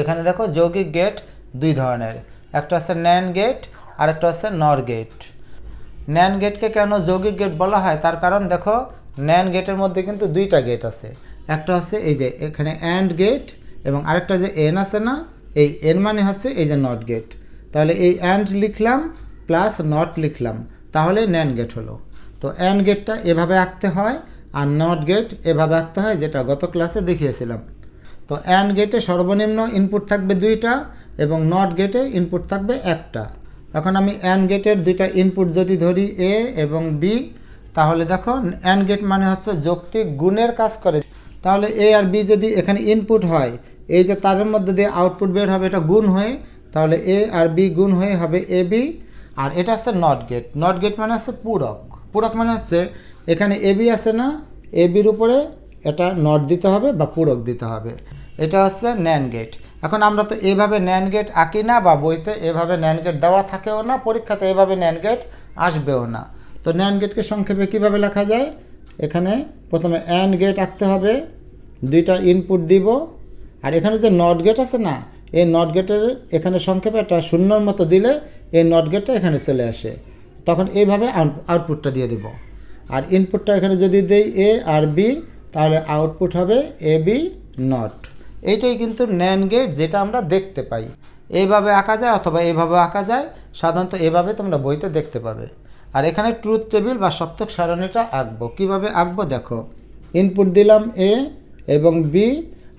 এখানে দেখো যৌগিক গেট দুই ধরনের। একটা হচ্ছে ন্যান গেট আর একটা হচ্ছে নর গেট ন্যান গেটকে কেন যৌগিক গেট বলা হয়? তার কারণ দেখো ন্যান গেটের মধ্যে কিন্তু দুইটা গেট আছে। একটা হচ্ছে এই যে এখানে অ্যান্ড গেট এবং আরেকটা যে এন আছে না, এই এন মানে হচ্ছে এই যে নট গেট তাহলে এই অ্যান্ড লিখলাম প্লাস নট লিখলাম, তাহলে ন্যান গেট হলো। তো অ্যান্ড গেটটা এভাবে আঁকতে হয় আর নট গেট এভাবে আঁকতে হয়, যেটা গত ক্লাসে দেখিয়েছিলাম। তো অ্যান্ড গেটে সর্বনিম্ন ইনপুট থাকবে দুইটা এবং নট গেটে ইনপুট থাকবে একটা। এখন আমি অ্যান্ড গেটের দুইটা ইনপুট যদি ধরি এ এবং বি তাহলে দেখো অ্যান্ড গেট মানে হচ্ছে যৌক্তিক গুণের কাজ করে। তাহলে এ আর বি যদি এখানে ইনপুট হয়, এই যে তাদের মধ্যে দিয়ে আউটপুট বের হবে, এটা গুণ হয়ে, তাহলে এ আর বি গুণ হয়ে হবে এ বি আর এটা হচ্ছে নট গেট নট গেট মানে হচ্ছে পূরক। পূরক মানে হচ্ছে এখানে এ বি আছে না এ বির উপরে এটা নট দিতে হবে বা পূরক দিতে হবে। এটা হচ্ছে ন্যান গেট এখন আমরা তো এইভাবে ন্যান গেট আঁকি না বা বইতে এভাবে ন্যান গেট দেওয়া থাকেও না, পরীক্ষাতে এভাবে ন্যান গেট আসবেও না। তো ন্যান গেটকে সংক্ষেপে কীভাবে লেখা যায়? এখানে প্রথমে অ্যান্ড গেট আঁকতে হবে, দুইটা ইনপুট দিব। আর এখানে যে নট গেট আছে না, এই নট গেটের এখানে সংক্ষেপে একটা শূন্যর মতো দিলে এই নট গেটটা এখানে চলে আসে। তখন এইভাবে আউটপুটটা দিয়ে দেব। আর ইনপুটটা এখানে যদি দেই এ আর বি তাহলে আউটপুট হবে এ বি নট এইটাই কিন্তু ন্যান গেট যেটা আমরা দেখতে পাই। এইভাবে আঁকা যায় অথবা এভাবে আঁকা যায়, সাধারণত এভাবে তোমরা বইতে দেখতে পাবে। আর এখানে ট্রুথ টেবিল বা সত্যক সারণীটা আঁকবো। কীভাবে আঁকবো দেখো? ইনপুট দিলাম এ এবং বি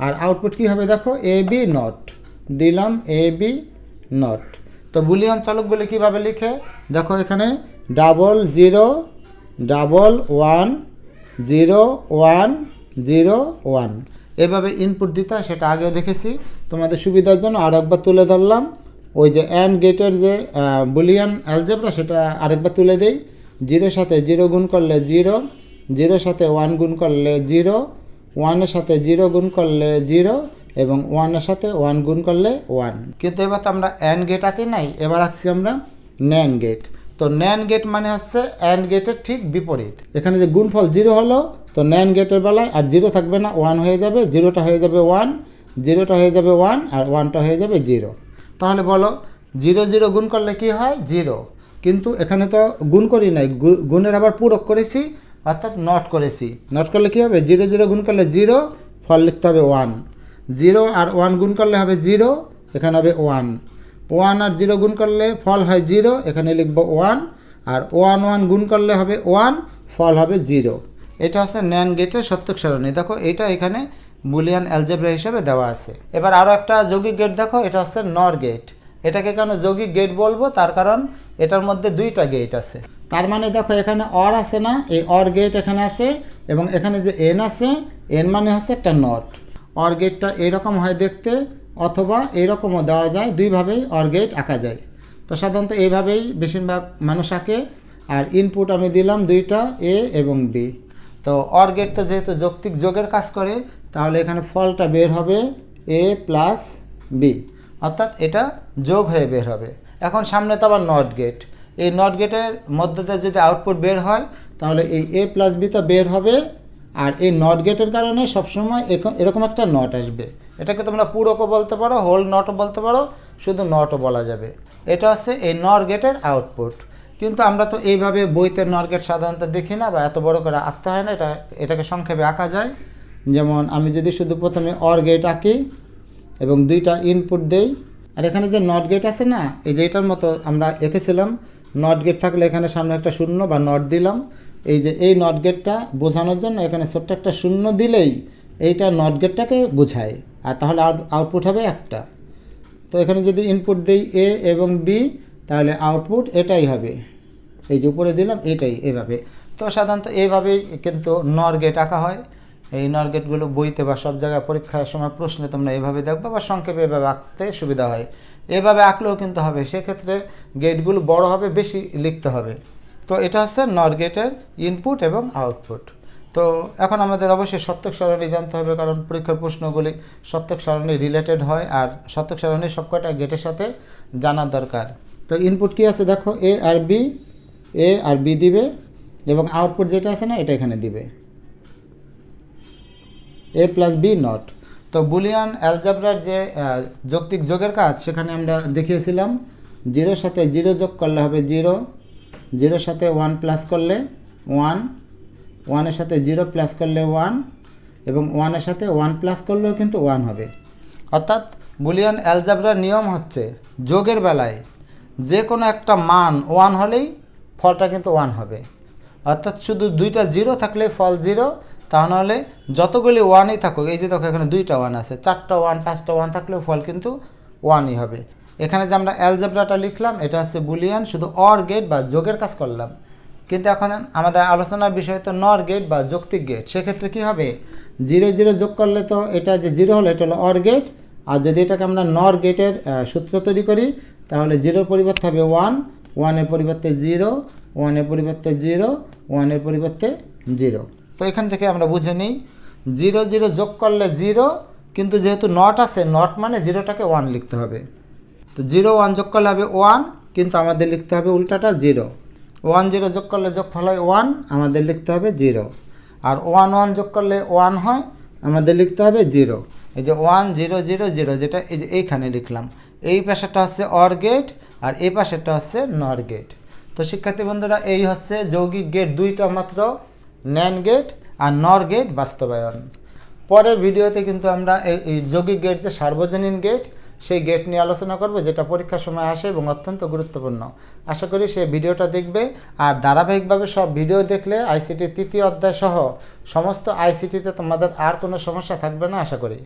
আর আউটপুট কী হবে দেখো? এ বি নট দিলাম এ বি নট তো বুলিয়ন চলকগুলি কীভাবে লিখে? দেখো এখানে double zero double one zero one zero one. এভাবে ইনপুট দিতে হয় সেটা আগেও দেখেছি। তোমাদের সুবিধার জন্য আর একবার তুলে ধরলাম। ওই যে অ্যান্ড গেটের যে বুলিয়ান অ্যালজেব্রা সেটা আরেকবার তুলে দেই। জিরোর সাথে জিরো গুণ করলে জিরো, জিরোর সাথে ওয়ান গুণ করলে জিরো, ওয়ানের সাথে জিরো গুণ করলে জিরো, এবং ওয়ানের সাথে ওয়ান গুণ করলে ওয়ান। কিন্তু এবার তো আমরা অ্যান্ড গেট আঁকি নাই, এবার আঁকছি আমরা ন্যান গেট তো ন্যান গেট মানে হচ্ছে অ্যান্ড গেটের ঠিক বিপরীত। এখানে যে গুণফল জিরো হলো, তো ন্যান গেটের বেলায় আর জিরো থাকবে না ওয়ান হয়ে যাবে জিরোটা হয়ে যাবে ওয়ান জিরোটা হয়ে যাবে ওয়ান আর ওয়ানটা হয়ে যাবে জিরো তাহলে বলো জিরো জিরো গুণ করলে কি হয়? জিরো কিন্তু এখানে তো গুণ করি নাই গুণের আবার পূরক করেছি, অর্থাৎ নট করেছি। নট করলে কী হবে? জিরো জিরো গুণ করলে জিরো ফল লিখতে হবে ওয়ান জিরো আর ওয়ান গুণ করলে হবে জিরো এখানে হবে ওয়ান ওয়ান আর জিরো গুণ করলে ফল হয় জিরো, এখানে লিখব ওয়ান, আর ওয়ান ওয়ান গুণ করলে হবে ওয়ান, ফল হবে জিরো। এটা হচ্ছে ন্যান গেটের সত্যক সারণী। দেখো, এটা এখানে বুলিয়ান অ্যালজেব্রা হিসেবে দেওয়া আছে। এবার আরও একটা যৌগিক গেট দেখো, এটা হচ্ছে নর গেট। এটাকে কেন যৌগিক গেট বলব? তার কারণ এটার মধ্যে দুইটা গেট আছে। তার মানে দেখো, এখানে অর আছে না, এই অর গেট এখানে আছে, এবং এখানে যে এন আছে, এন মানে হচ্ছে একটা নট। অর গেটটা এরকম হয় দেখতে অথবা এরকমও দেওয়া যায়, দুইভাবেই অর গেট আঁকা যায়। তো সাধারণত এইভাবেই বেশিরভাগ মানুষ আঁকে, আর ইনপুট আমি দিলাম দুইটা এ এবং বি তো অর গেট তো যেহেতু যৌক্তিক যোগের কাজ করে, তাহলে এখানে ফলটা বের হবে এ প্লাস বি অর্থাৎ এটা যোগ হয়ে বের হবে। এখন সামনে তো আবার নট গেট এই নট গেটের মধ্যে দিয়ে যদি আউটপুট বের হয়, তাহলে এই এ প্লাস বি তো বের হবে, আর এই নট গেটের কারণে সবসময় এরকম একটা নট আসবে। এটাকে তোমরা পুরোকও বলতে পারো হোল নটও বলতে পারো, শুধু নটও বলা যাবে। এটা হচ্ছে এই নর গেটের আউটপুট কিন্তু আমরা তো এইভাবে বইতে নর গেট সাধারণত দেখি না বা এত বড় করে আঁকতে হয় না, এটা, এটাকে সংক্ষেপে আঁকা যায়। যেমন আমি যদি শুধু প্রথমে অর গেট আঁকি এবং দুইটা ইনপুট দেই, আর এখানে যে নট গেট আছে না, এই যে এটার মতো আমরা এঁকেছিলাম নট গেট থাকলে এখানে সামনে একটা শূন্য বা নট দিলাম। এই যে এই নট গেটটা বোঝানোর জন্য এখানে ছোট্ট একটা শূন্য দিলেই এইটা নট গেটটাকে বোঝায়। আর তাহলে আউটপুট হবে একটা। তো এখানে যদি ইনপুট দিই এ এবং বি তাহলে আউটপুট এটাই হবে। এই যে উপরে দিলাম, এটাই এভাবে। তো সাধারণত এইভাবেই কিন্তু নর গেট আঁকা হয়। এই নর গেটগুলো বইতে বা সব জায়গায় পরীক্ষার সময় প্রশ্নে তোমরা এভাবে দেখবে বা সংক্ষেপে এভাবে আঁকতে সুবিধা হয়। এভাবে আঁকলেও কিন্তু হবে, সেক্ষেত্রে গেটগুলো বড় হবে, বেশি লিখতে হবে। তো এটা হচ্ছে নর গেটের ইনপুট এবং আউটপুট তো এখন আমাদের অবশ্যই সত্যক সারণী জানতে হবে, কারণ পরীক্ষার প্রশ্নগুলি সত্যক সারণী রিলেটেড হয় আর সত্যক সারণী সবকটা গেটের সাথে জানার দরকার। তো ইনপুট কি আছে দেখো? এ আর বি এ আর বি দিবে এবং আউটপুট যেটা আছে না, এটা এখানে দিবে। এ প্লাস বি নট তো বুলিয়ান অ্যালজাবরার যে যৌক্তিক যোগের কাজ, সেখানে আমরা দেখিয়েছিলাম, জিরোর সাথে জিরো যোগ করলে হবে জিরো, জিরোর সাথে ওয়ান প্লাস করলে ওয়ান ওয়ানের সাথে জিরো প্লাস করলে ওয়ান এবং ওয়ানের সাথে ওয়ান প্লাস করলেও কিন্তু ওয়ান হবে। অর্থাৎ বুলিয়ান অ্যালজাবরার নিয়ম হচ্ছে যোগের বেলায় যে কোনো একটা মান ওয়ান হলেই ফলটা কিন্তু ওয়ান হবে। অর্থাৎ শুধু দুইটা জিরো থাকলে ফল জিরো, তা নাহলে যতগুলি ওয়ানই থাকুক, এই যে দেখো এখানে দুইটা ওয়ান আছে, চারটা ওয়ান, পাঁচটা ওয়ান থাকলেও ফল কিন্তু ওয়ানই হবে। এখানে যে আমরা অ্যালজেব্রাটা লিখলাম, এটা হচ্ছে বুলিয়ান, শুধু অর গেট বা যোগের কাজ করলাম। কিন্তু এখন আমাদের আলোচনার বিষয় তো নর গেট বা যৌক্তিক গেট সেক্ষেত্রে কী হবে? জিরো জিরো যোগ করলে তো এটা যে জিরো হলো, এটা হলো অর গেট আর যদি এটাকে আমরা নর গেটের সূত্র তৈরি করি, তাহলে জিরোর পরিবর্তে হবে ওয়ান ওয়ানের পরিবর্তে জিরো ওয়ানের পরিবর্তে জিরো ওয়ানের পরিবর্তে জিরো। তো এখান থেকে আমরা বুঝে নিই, জিরো জিরো যোগ করলে জিরো, কিন্তু যেহেতু নট আছে নট মানে জিরোটাকে ওয়ান লিখতে হবে। তো জিরো ওয়ান যোগ করলে হবে ওয়ান কিন্তু আমাদের লিখতে হবে উল্টাটা জিরো। ওয়ান জিরো যোগ করলে যোগফল হয় ওয়ান, আমাদের লিখতে হবে জিরো। আর ওয়ান ওয়ান যোগ করলে ওয়ান হয়, আমাদের লিখতে হবে জিরো। এই যে ওয়ান জিরো জিরো জিরো, যেটা এই যে এইখানে লিখলাম। এই পাশেরটা হচ্ছে অর গেট, আর এই পাশেরটা হচ্ছে নর গেট। তো শিক্ষার্থী বন্ধুরা, এই হচ্ছে যৌগিক গেট দুইটা মাত্র, ন্যান গেট আর নর গেট বাস্তবায়ন। পরের ভিডিওতে কিন্তু আমরা এই যৌগিক গেট যে সার্বজনীন গেট সেই গেট নিয়ে আলোচনা করব, যেটা পরীক্ষার সময় আসে এবং অত্যন্ত গুরুত্বপূর্ণ। আশা করি সে ভিডিওটা দেখবে। আর ধারাবাহিকভাবে সব ভিডিও দেখলে আইসিটির তৃতীয় অধ্যায় সহ সমস্ত আইসিটিতে তোমাদের আর কোনো সমস্যা থাকবে না, আশা করি।